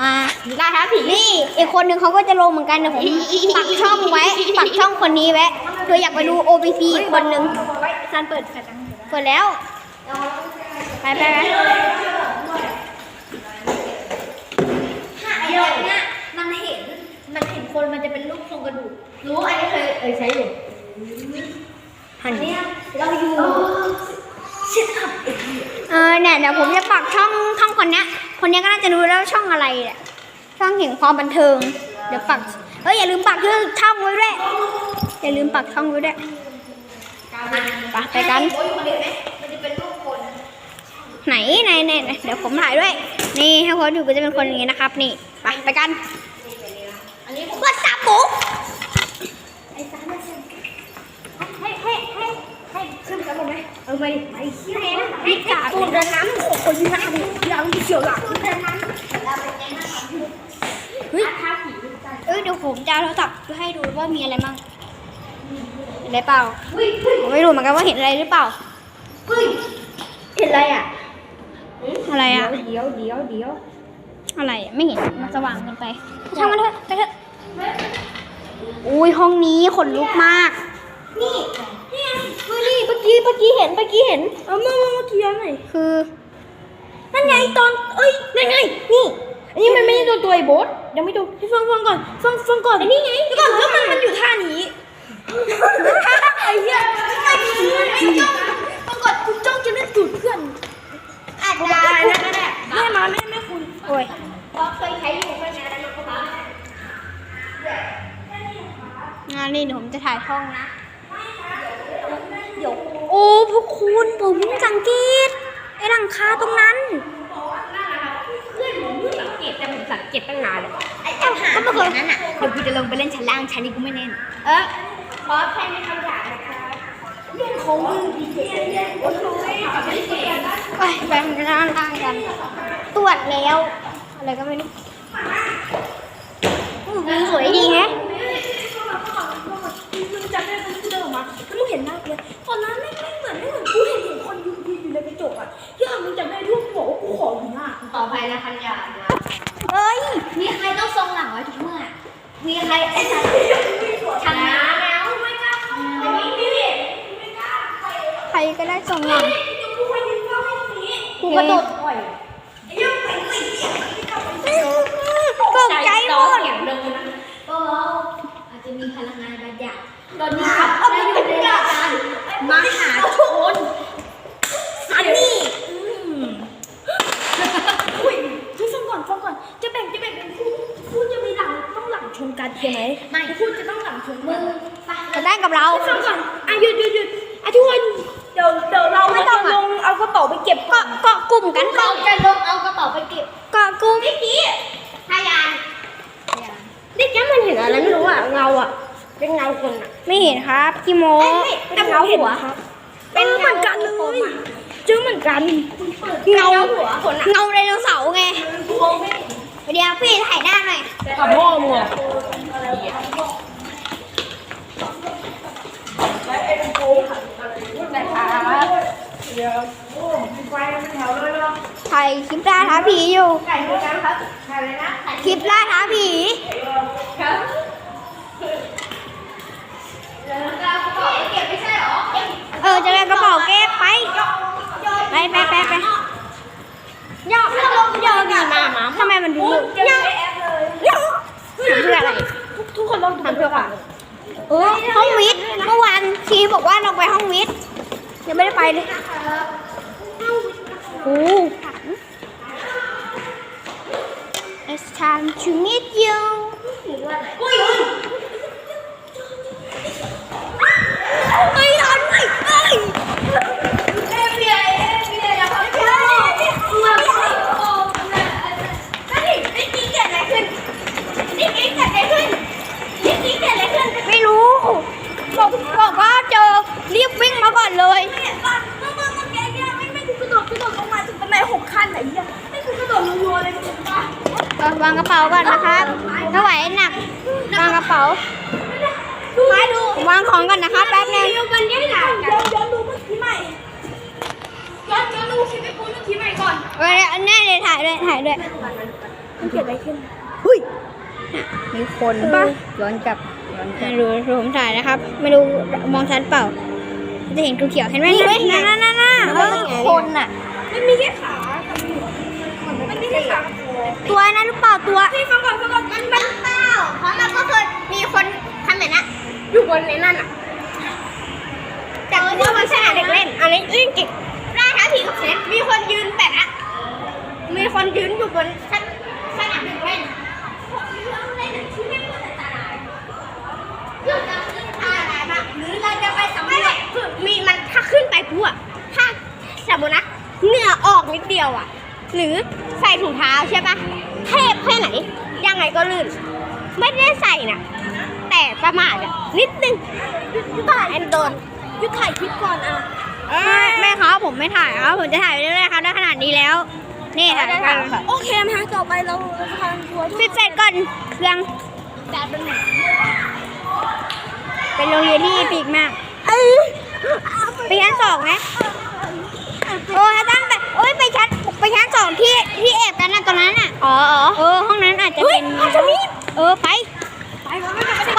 มาล่าท้าผีนี่อีกคนหนึ่งเขาก็จะลงเหมือนกันแต่ผมปักช่องไว้ปักช่องคนนี้ไว้เพื่ออยากไปดู OBP อีกคนหนึ่งซันเปิดแฟลชเปิดแล้ว ไปไปไปเยอะเนี่ยมันเห็นมันเห็นคนมันจะเป็นรูปโครงกระดูกรู้อันนี้เคยเออใช้อยู่หันเนี่ยเราอยู่ชิดขับเออเนี่ยเดี๋ยวผมจะปักช่องช่องคนเนี้ย คนนี้ก็น่าจะรู้แล้วช่องอะไรอะช่องแห่งความบันเทิง เดี๋ยวปักเอ้ยอย่าลืมปักชื่อช่องไว้ด้วยอย่าลืมปักช่องไว้ด้วยไปไปกันไหมมันไหนไหนไหนเดี๋ยวผมถ่ายด้วย นี่ถ้าโพสต์อยู่ก็จะเป็นคนอย่างนี้นะครับ นี่ไปไปกันอันนี้ผมวัดสาปุ๊ไอ้ซันมาเซ็นให้ให้ให้ให้ขึ้นกันหมดไหมเออไปดิไปเที่ยวนะนี่กาตูดเดินน้ำโอ้ยน้ำยังเขียวหลังเดินน้ำเราไปแจ้งหน้าผีเฮ้ยท้าผี เอ้ ยเดี๋ยวผมจะเอาโทรศัพท์ไปให้ดูว่ามีอะไรมั่งเห็นอะไรเปล่าเฮ้ยเฮ้ยผมไม่รู้เหมือนกันว่าเห็นอะไรหรือเปล่าเฮ้ยเห็นอะไรอะอะไรอะเดี๋ยวเดี๋ยวเดี๋ยวอะไรอะไม่เห็นมันสว่างเกินไปช่างมันเถอะไปเถอะอุ้ยห้องนี้ขนลุกมาก นี่นี่เฮ้ยนี่เมื่อกี้เมื่อกี้เห็นเมื่อกี้เห็นเออเมื่อเมื่อกี้อะไรคือนั่นไงตอนเอ้ยนั่นไงนี่อันนี้มันไม่ใช่ตัวตัวไอ้โบ๊ท ยังไม่ดูพี่ฟังฟังก่อนฟังฟังก่อนไอ้นี่ไงเดี๋ยวก่อนแล้วมันมันอยู่ท่านี้ไอ้เหี้ยไอ้ผีไอ้จ้องฟังก่อนคุณจ้องจะเล่นจุดเพื่อนอาจได้จะนะก็ได้แม่มาแม่แม่คุณโอ้ยเพราะเคยใช้อยู่เคยใช้แล้วมันก็มางานนี้เดี๋ยวผมจะถ่ายช่องนะเดี๋ยวโอ้พวกคุณผมสังเกตไอ้หลังคาตรงนั้น เพื่อนผมเพิ่งสังเกตแต่ผมสัง เกตตั้งนานเลยไอ้เจ้าหาก็ไม่เคยนั้นอะเดี๋ยวกูจะลงไปเล่นชั้นล่างชั้นนี้กูไม่เล่น เออขอแค่ไม่คำหยาบนะคะเรื่องของมึงดีเจโอ้โหไม่เก่งไปไปข้างล่างกัน ตรวจแล้ว อะไรก็ไม่รู้อืมวิวสวยดีแฮะมึงจำได้ตอนที่เดินออกมาแล้วมึงเห็นหน้ากูเลยตอนนั้นไม่ไม่เหมือนไม่เหมือนกูเห็นเห็นคนยืนยืนอยู่ในกระจกอะที่อะมึงจำได้ที่กูบอกว่ากูขออยู่หน้าต่อไปนะคันยานะเอ้ย มีใครต้องทรงหลังไว้ทุกเมื่อ มีใครไอ้สัตว์ชนะแล้วไม่กล้าเข้าไปนี่ไม่กล้าไปใครก็ได้ส่งหลังกูไปยืนเฝ้าให้ตรงนี้กูกระโดดปล่อยไอ้ยังไปไม่เกี่ยวไม่กล้าไปตกใจหมดเสียงเดินนะก็อาจจะมีพลังงานบางอย่างตอนนี้ครับได้อยู่ในการมหาชนซันนี่อุ้ยเฮ้ยฟังก่อนฟังก่อน จะแบ่งจะแบ่งเป็นคู่คู่จะมีหลังต้องหลังชนกันใช่ไหมไม่คู่จะต้องหลังชนมึงไป จะได้กับเรา ฟังก่อนอะหยุดหยุดหยุดอะทุกคนเดี๋ยวเดี๋ยวเรา ไม่ต้อง จะ อะ ลงเอากระเป๋า ไปเก็บก่เกาะอนเกาะกลุ่มกันเราเกาะจะลงเอากระเป๋าไปเก็บเกาะกลุ่มเมื่อกี้พยานเด็กแกมันเห็นอะไรไม่รู้อะเงาอะเป็นเงาคนอะไม่เห็นครับพี่โมแต่เงาหัวครับเป็นเหมือนกันเลยเจอเหมือนกันเงาหัวคนอะเงาไดโนเสาร์ไงเดี๋ยวพี่ถ่ายหน้าหน่อยกับพ่อมึงอะนะครับเดี๋ยวโอ้มี ไฟเป็นแถวเลยเนาะถ่ายคลิปล่าท้าผีอยู่ ไก่ด้วยกันครับไก่เลยนะคลิปล่าท้าผีครับเราก็เก็บไม่ใช่หรอเออจะไปกระเป๋าเก็บไป ไปไปไปไปย่อถ้าลงย่อดีมาหมาทำไมมันดูพูดย่ยัองไม่แอปเลยย่อทำเพื่ออะไรทุกคนต้องทำเพื่อผ่านเออห้องวิทย์เมื่อวานชีบอกว่าเราไปห้องวิทย์ยังไม่ได้ไปเลย โอ้ It's time to meet you อุ้ย วางกระเป๋าก่อนนะครับไม่ไหวหนัก วางกระเป๋า มาดูวางของก่อนนะครับแป๊บนึงดูมันยังหนากันย้อนย้อนดูเมื่อกี้ใหม่ย้อนย้อนดูคลิปไอ้ปูเมื่อกี้ใหม่ก่อนเออเนี่ยเดี๋ยวถ่ายด้วยถ่ายด้วยมันเกิดอะไรขึ้นเฮ้ยมีคนเออย้อนกลับย้อนกลับไม่รู้ผมถ่ายนะครับ ไม่รู้มองชัดเปล่า จะเห็นเขียวๆเห็นไหมนี่ไงนั่นนั่นนั่นนั่นเออคนน่ะมันมีแค่ขามันมีแค่ขา ตัวนั้นหรือเปล่าตัวพี่ฟังก่อนฟังก่อนมันมันเปล่าเพราะมันก็เคยมีคนทำแบบนั้นอยู่บนในนั่นอะแต่ว่ามันสนามเด็กเล่น อันนี้เล่นเก่งได้ท้าผีกับเซนมีคนยืนแปะอะมีคนยืนอยู่บนชั้นสนามเด็กเล่นเราจะขึ้นทางไหนบ้างหรือเราจะไปสำรวจคือมีมันถ้าขึ้นไปปุ๊บอะถ้าสมมตินะเหงื่อออกนิดเดียวอะ หรือใส่ถุงเท้าใช่ปะเทพแค่ไหน ยังไงก็ลื่น ไม่ได้ใส่น่ะแต่ประมาทอะนิดนึงยุถ่ายแอนโดนยุถ่ายคลิปก่อนอะไม่ไม่ครับผมไม่ถ่ายครับผมจะถ่ายไปเรื่อยๆครับได้ขนาดนี้แล้ว นี่ถ่ายกันโอเคไหมคะต่อไปเราเราจะพาทัวร์ปิดเสร็จก่อนเครื่องจัดเป็นไหนเป็นโรงเรียนที่ปีกมากเอ้ยไปชั้นสองไหมโอ้ถ้าตั้ง ไปชั้นสองที่ที่แอบกันนะตอนนั้นอะ อ๋ออ๋อเออ ห้องนั้นอาจจะเฮ้ยเป็นอาจจะมีเออ ไป ไป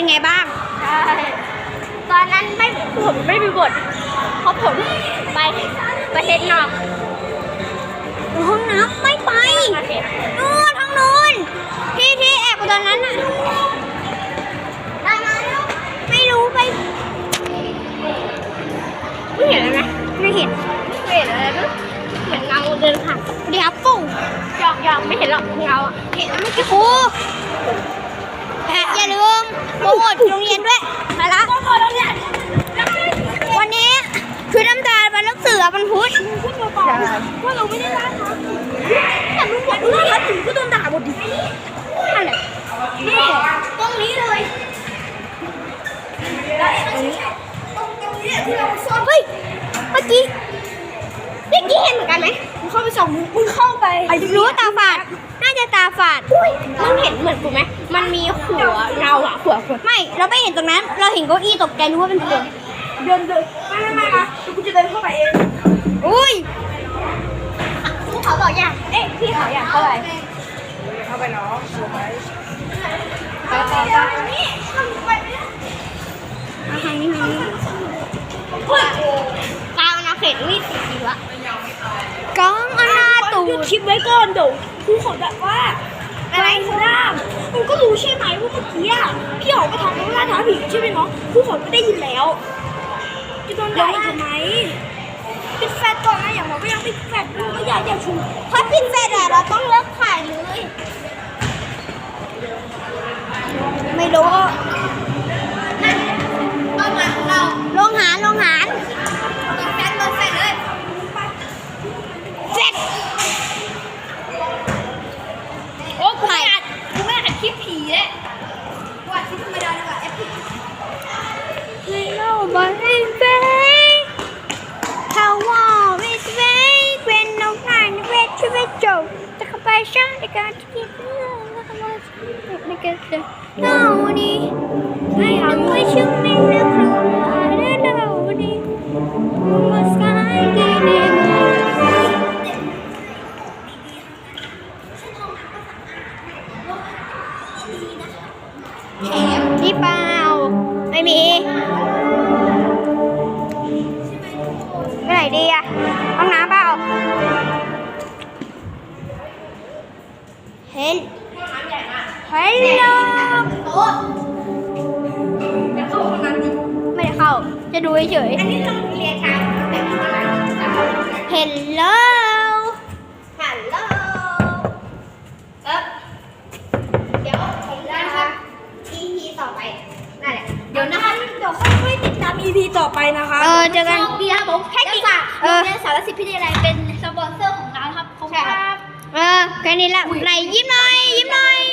เป็นไงบ้าง ใช่ตอนนั้นไม่ผมไม่มีบทเพราะผมไปประเทศนอกห้องน้ำไม่ไปประเทศนู่นห้องนู้นที่ที่แอบอยู่ตอนนั้นน่ะได้มาแล้วไม่รู้ไปไม่เห็นเลยไหมไม่เห็นไม่เห็นอะไรด้วยเหมือนเงาเดินผ่านสวัสดีครับปุ้งหยอกหยอกไม่เห็นหรอกเงาอะเห็นแล้วไม่พี่ครูแอบอย่าลืมโปรโมทโรงเรียนด้วยไปละก็พอแล้วเนี่ยวันนี้คือน้ำตาลวันนักเสือวันพุธพูดเบาๆว่าเราไม่ได้ล่าท้าแต่ลุงบอกล่าท้าถึงก็โดนด่าหมดดิอะไรนี่ตรงนี้เลยตรงนี้ที่เราซ่อนเฮ้ยเมื่อกี้เมื่อกี้เห็นเหมือนกันไหมมึงเข้าไปส่องมึงมึงเข้าไปรู้ว่าตาฝาดน่าจะตาฝาดมึงเห็นเหมือนกูไหม มันมีหัวเงาอะหัวคนไม่ เราไม่เห็นตรงนั้น เราเห็นเก้าอี้ตกใจนึกว่าเป็นคนเดินเดินไม่ไม่ไม่นะเดี๋ยวกูจะเดินเข้าไปเองอุ้ยกูเขาบอกอยากเอ๊ะพี่เขาอยากเข้าไปเข้าไปเนาะไปไปไปนี่ไปเอาทางนี้ทางนี้เฮ้ยกาวนาเขตนี่สีดีวะกล้องเอาหน้าตูหยุดดคลิปไว้ก่อนเดี๋ยวกูขอแบบว่า อะไรก็ได้มึงก็รู้ใช่ไหมว่าเมื่อกี้อะพี่ออกไปทำล่าท้าผีใช่ไหมน้องกูขอก็ได้ยินแล้ว จะโดนด่าอีกทำไมปิดแฟลชก่อนนะอย่างเราก็ยังปิดแฟลชดูก็อย่าอย่าชูถ้าปิดเสร็จอะเราต้องเลิกถ่ายเลย ไม่รู้เป้าหมายของเราลงหารลงหาร ปิดแฟลชเปิดแฟลชเลย เสร็จ by Sean. I got to keep the little house. Tony, I am with you, me, little Tony. What's going on? ไม่มีไม่ไหนดีอ่ะห้องน้ำ เปล่าไม่มีไปไหนดีอะห้องน้ำเปล่าเห็นเฮลโลโต๊ะจะเข้าห้องน้ำดิไม่ได้เข้า จะดูเฉยอันนี้ต้องเรียนทางแต่ห้องน้ำจะเข้าห้องน้ำเฮลโลฮัลโหลเอ๊ะเดี๋ยวผมจะนะครับ EP ต่อไปนั่นแหละเดี๋ยวนะคะเดี๋ยวค่อยๆติดตาม EP ต่อไปนะคะเออเจอกันช่องพี่อาบแค่แล้วกินฝากเอโรงอเรียนสารสิทธิ์พิทยาลัยเป็นสปอนเซอร์ของเราครับขอบคุณครับ เออแค่นี้แหละไหนยิ้มหน่อย ยิ้มหน่อย